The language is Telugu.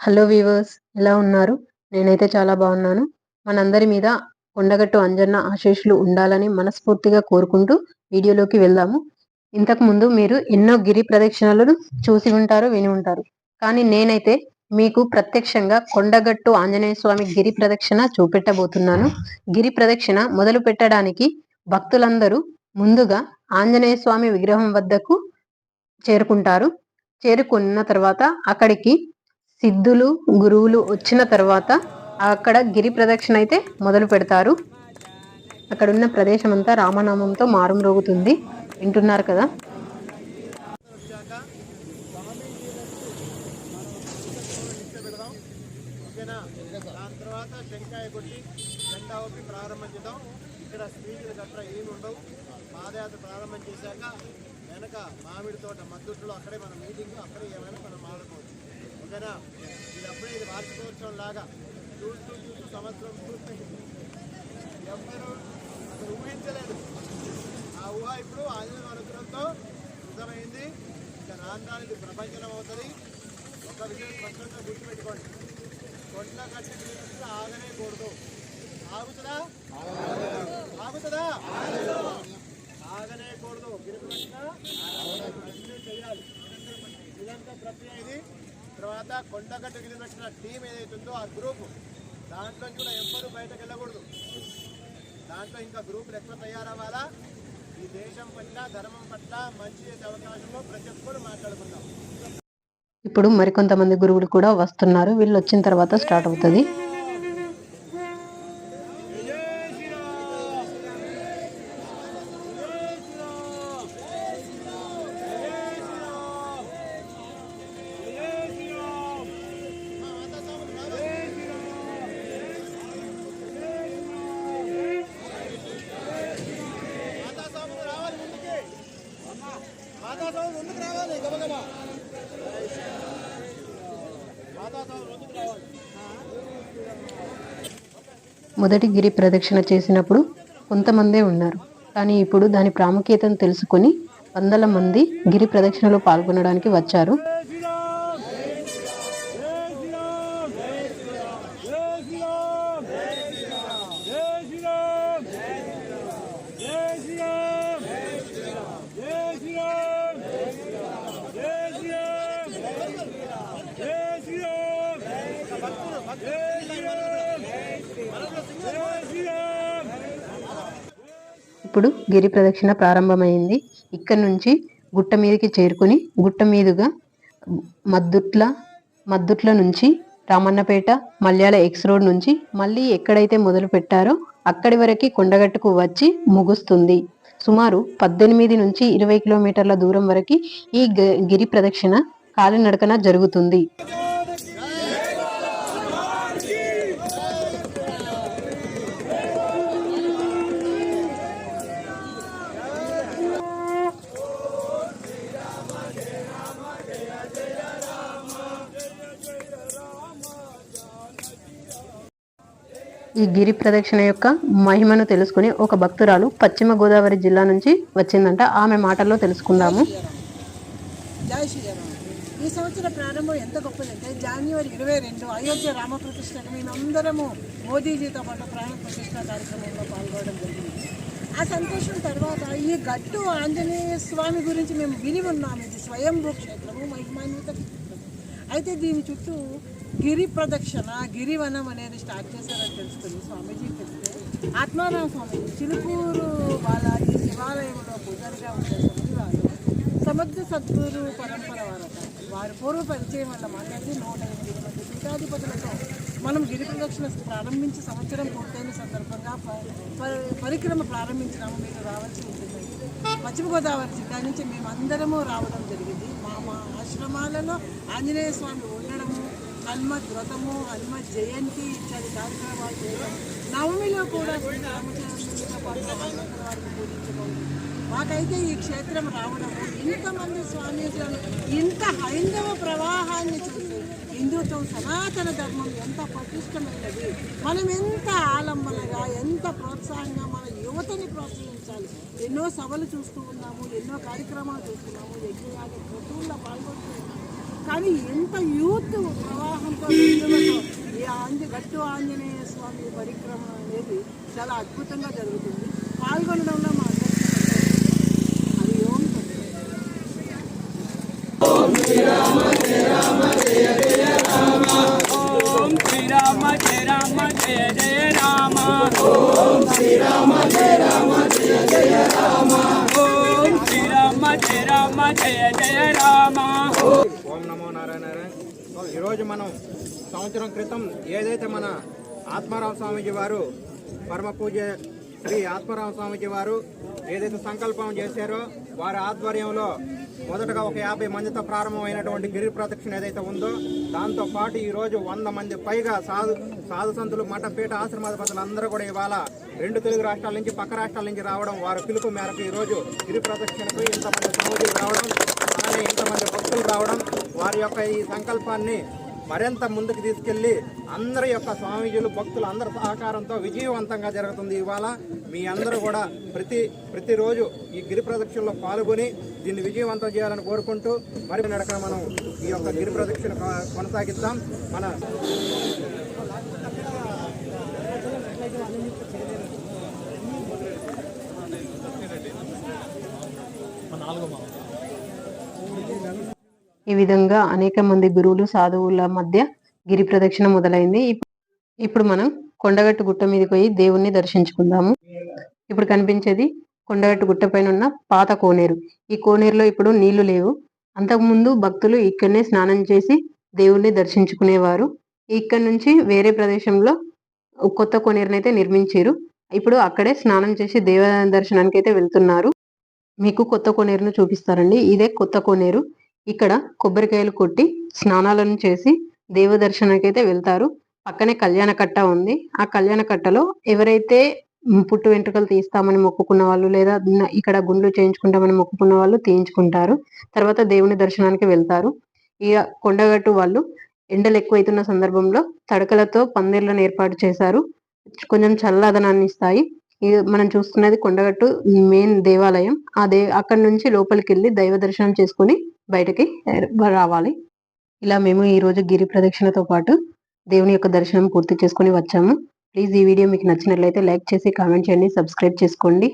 హలో వీవర్స్ ఎలా ఉన్నారు? నేనైతే చాలా బాగున్నాను. మనందరి మీద కొండగట్టు అంజన్న ఆశీస్సులు ఉండాలని మనస్ఫూర్తిగా కోరుకుంటూ వీడియోలోకి వెళ్దాము. ఇంతకు ముందు మీరు ఎన్నో గిరి ప్రదక్షిణలను చూసి ఉంటారు విని ఉంటారు. కానీ నేనైతే మీకు ప్రత్యక్షంగా కొండగట్టు ఆంజనేయ స్వామి గిరి ప్రదక్షిణ చూపెట్టబోతున్నాను. గిరి ప్రదక్షిణ మొదలు పెట్టడానికి భక్తులందరూ ముందుగా ఆంజనేయ స్వామి విగ్రహం వద్దకు చేరుకుంటారు. చేరుకున్న తర్వాత అక్కడికి సిద్ధులు గురువులు వచ్చిన తర్వాత అక్కడ గిరి ప్రదక్షిణ అయితే మొదలు పెడతారు. అక్కడున్న ప్రదేశం అంతా రామనామంతో మారుమ్రోగుతుంది వింటున్నారు కదా? దాని తర్వాత కొట్టి జెండా ఊపి ప్రారంభం చేద్దాం. ఇక్కడ గట్రా ఏమి ఉండవు. పాదయాత్ర ప్రారంభం చేశాక వెనక మామిడి తోట మద్దతులో అక్కడే మన మీటింగ్ అక్కడే ఏమైనా మనం మాట్లాడుకోవచ్చు. కదా? ఇది ఇది వార్షికోత్సవం లాగా. చూస్తూ చూస్తూ సంవత్సరం చూస్తే ఎవ్వరూ అసలు ఊహించలేదు. ఆ ఊహ ఇప్పుడు ఆంజనేయ అనుగ్రహంతో సిద్ధమైంది ఇక రాంధ్రానికి ప్రపంచం అవుతుంది. ఒక విషయం స్పష్టంగా గుర్తుపెట్టుకోండి. కొండ కట్టి నీళ్ళు ఆగనే కూడదు. ఆగుతుందా? ఆగుతుందా? ఆగనే కూడదు. గిరిపెట్టినా అన్నీ చేయాలి. ఇదంతా ప్రక్రియ ఇది. తర్వాత కొండగట్టు గిరిపెట్టిన టీం ఏదైతే ఉందో ఆ గ్రూప్ దాంట్లో కూడా ఎవ్వరూ బయటకు వెళ్ళకూడదు. దాంట్లో ఇంకా గ్రూపులు ఎక్కువ తయారవ్వాలా? ఈ దేశం పట్ల ధర్మం పట్ల మంచి చేసే అవకాశంలో ప్రతి ఒక్కరు మాట్లాడుకుందాం. ఇప్పుడు మరికొంతమంది గురువులు కూడా వస్తున్నారు. వీళ్ళు వచ్చిన తర్వాత స్టార్ట్ అవుతుంది. ముందుకు రావాలి గబగబా మొదటి గిరి ప్రదక్షిణ చేసినప్పుడు కొంతమందే ఉన్నారు. కానీ ఇప్పుడు దాని ప్రాముఖ్యతను తెలుసుకొని వందల మంది గిరి ప్రదక్షిణలో పాల్గొనడానికి వచ్చారు. ఇప్పుడు గిరి ప్రదక్షిణ ప్రారంభమైంది. ఇక్కడ నుంచి గుట్ట మీదకి చేరుకుని గుట్ట మీదుగా మద్దుట్ల మద్దుట్ల నుంచి రామన్నపేట మల్యాల ఎక్స్ రోడ్ నుంచి మళ్ళీ ఎక్కడైతే మొదలు పెట్టారో అక్కడి వరకు కొండగట్టుకు వచ్చి ముగుస్తుంది. సుమారు పద్దెనిమిది నుంచి ఇరవై కిలోమీటర్ల దూరం వరకు ఈ గ- గిరి ప్రదక్షిణ కాలినడకన జరుగుతుంది. ఈ గిరి ప్రదక్షిణ యొక్క మహిమను తెలుసుకుని ఒక భక్తురాలు పశ్చిమ గోదావరి జిల్లా నుంచి వచ్చిందంట. ఆమె మాటల్లో తెలుసుకుందాము. ఈ సంవత్సరం ప్రారంభం ఎంత గొప్పదంటే జనవరి ఇరవై రెండు అయోధ్య రామప్రతిష్టకు మేమందరము మోదీజీతో పాటు ప్రాణ ప్రతిష్ట కార్యక్రమంలో పాల్గొనడం జరిగింది. ఆ సంతోషం తర్వాత ఈ గట్టు ఆంజనేయ స్వామి గురించి మేము విని ఉన్నాము. ఇది స్వయంభూ క్షేత్రము మహిమాన్విత క్షేత్రము. అయితే దీని చుట్టూ గిరి ప్రదక్షిణ గిరివనం అనేది స్టార్ట్ చేశారని తెలుసుకుని స్వామీజీ చెప్తే. ఆత్మారామ స్వామి చిలుకూరు బాలాజీ శివాలయంలో పూజారిగా ఉండే స్వామివారు వారు. సద్గురు పరంపర వారట. వారి పూర్వ పరిచయం వల్ల మాట్లాడి నూట ఎనిమిది మంది పీఠాధిపతులతో మనం గిరి ప్రదక్షిణ ప్రారంభించి సంవత్సరం పూర్తయిన సందర్భంగా ప- పరిక్రమ ప్రారంభించినాము. మీరు రావాల్సి ఉంటుంది. పశ్చిమ గోదావరి జిల్లా నుంచి మేమందరము రావడం జరిగింది. మా మా ఆశ్రమాలలో ఆంజనేయ స్వామి ఉండడం హనుమత్ వ్రతము హనుమత్ జయంతి ఇత్యాది కార్యక్రమాలు చేయడం. నవమిలో కూడా శ్రీరామచంద్రునితో పాటు హనుమంతుల వారిని పూజించడం మాకైతే ఈ క్షేత్రం రావడము ఇంతమంది స్వామీజీలను ఇంత హైందవ ప్రవాహాన్ని చూసి హిందుత్వం సనాతన ధర్మం ఎంత పటిష్టమైనది మనం ఎంత ఆలంబనగా ఎంత ప్రోత్సాహంగా మన యువతని ప్రోత్సహించాలి. ఎన్నో సభలు చూస్తూ ఉన్నాము ఎన్నో కార్యక్రమాలు చూస్తున్నాము యజ్ఞయాగ క్రతువుల్లో పాల్గొంటున్నాము కానీ ఎంత యూత్ ప్రవాహంతో ఈ ఆంజ గట్టు ఆంజనేయ స్వామి పరిక్రమ అనేది చాలా అద్భుతంగా జరుగుతుంది. పాల్గొనడంలో మా అది ఓం ఓం శ్రీరామ జయ రామ జయ జయ రామ. ఓం శ్రీరామ జయ జయ జయ రామ. ఓం శ్రీరామ జయ రామ జయ జయ రామ. ఓం నమో నారాయణ ఈరోజు మనం సంవత్సరం క్రితం ఏదైతే మన ఆత్మారామ స్వామీజీ వారు పరమ పూజ శ్రీ ఆత్మారామ స్వామీజీ వారు ఏదైతే సంకల్పం చేశారో వారి ఆధ్వర్యంలో మొదటగా ఒక యాభై మందితో ప్రారంభమైనటువంటి గిరి ప్రదక్షిణ ఏదైతే ఉందో దాంతో పాటు ఈరోజు వంద మంది పైగా సాధు సాధు సంతులు మఠపీఠ ఆశ్రమాధిపతులు అందరూ కూడా ఇవాళ రెండు తెలుగు రాష్ట్రాల నుంచి పక్క రాష్ట్రాల నుంచి రావడం వారి పిలుపు మేరకు ఈరోజు రోజు గిరి ప్రదక్షిణకు ఇంతమంది స్వామీజీలు రావడం అలానే ఇంతమంది భక్తులు రావడం వారి యొక్క ఈ సంకల్పాన్ని మరింత ముందుకు తీసుకెళ్ళి అందరి యొక్క స్వామీజీలు భక్తులు అందరి సహకారంతో విజయవంతంగా జరుగుతుంది ఇవాళ. మీ అందరూ కూడా ప్రతి ప్రతిరోజు ఈ గిరి ప్రదక్షిణలో పాల్గొని దీన్ని విజయవంతం చేయాలని కోరుకుంటూ మరి నడక మనం ఈ యొక్క గిరి ప్రదక్షిణ కొ- కొనసాగిద్దాం. మన ఈ విధంగా అనేక మంది గురువులు సాధువుల మధ్య గిరి ప్రదక్షిణ మొదలైంది. ఇప్పుడు మనం కొండగట్టు గుట్ట మీదకి పోయి దేవుణ్ణి దర్శించుకుందాము. ఇప్పుడు కనిపించేది కొండగట్టు గుట్ట పైన ఉన్న పాత కోనేరు. ఈ కోనేరులో ఇప్పుడు నీళ్ళు లేవు. అంతకుముందు భక్తులు ఇక్కడనే స్నానం చేసి దేవుణ్ణి దర్శించుకునేవారు. ఇక్కడ నుంచి వేరే ప్రదేశంలో కొత్త కోనేరుని అయితే నిర్మించారు. ఇప్పుడు అక్కడే స్నానం చేసి దేవ దర్శనానికి అయితే వెళ్తున్నారు. మీకు కొత్త కోనేరును చూపిస్తారండి ఇదే కొత్త కోనేరు. ఇక్కడ కొబ్బరికాయలు కొట్టి స్నానాలను చేసి దేవ దర్శనానికి అయితే వెళ్తారు. పక్కనే కళ్యాణ కట్ట ఉంది. ఆ కళ్యాణ కట్టలో ఎవరైతే పుట్టు వెంట్రుకలు తీస్తామని మొక్కుకున్న వాళ్ళు లేదా ఇక్కడ గుండ్లు చేయించుకుంటామని మొక్కుకున్న వాళ్ళు తీయించుకుంటారు. తర్వాత దేవుని దర్శనానికి వెళ్తారు. ఇక కొండగట్టు వాళ్ళు ఎండలు ఎక్కువైతున్న సందర్భంలో తడకలతో పందిర్లను ఏర్పాటు చేశారు. కొంచెం చల్లదనాన్ని ఇస్తాయి. ఇది మనం చూస్తున్నది కొండగట్టు మెయిన్ దేవాలయం. ఆ దే అక్కడ నుంచి లోపలికి వెళ్ళి దైవ దర్శనం చేసుకుని బయటకి రావాలి. ఇలా మేము ఈ రోజు గిరి ప్రదక్షిణతో పాటు దేవుని యొక్క దర్శనం పూర్తి చేసుకొని వచ్చాము. ప్లీజ్ ఈ వీడియో మీకు నచ్చినట్లయితే లైక్ చేసి కామెంట్ చేయండి సబ్స్క్రైబ్ చేసుకోండి.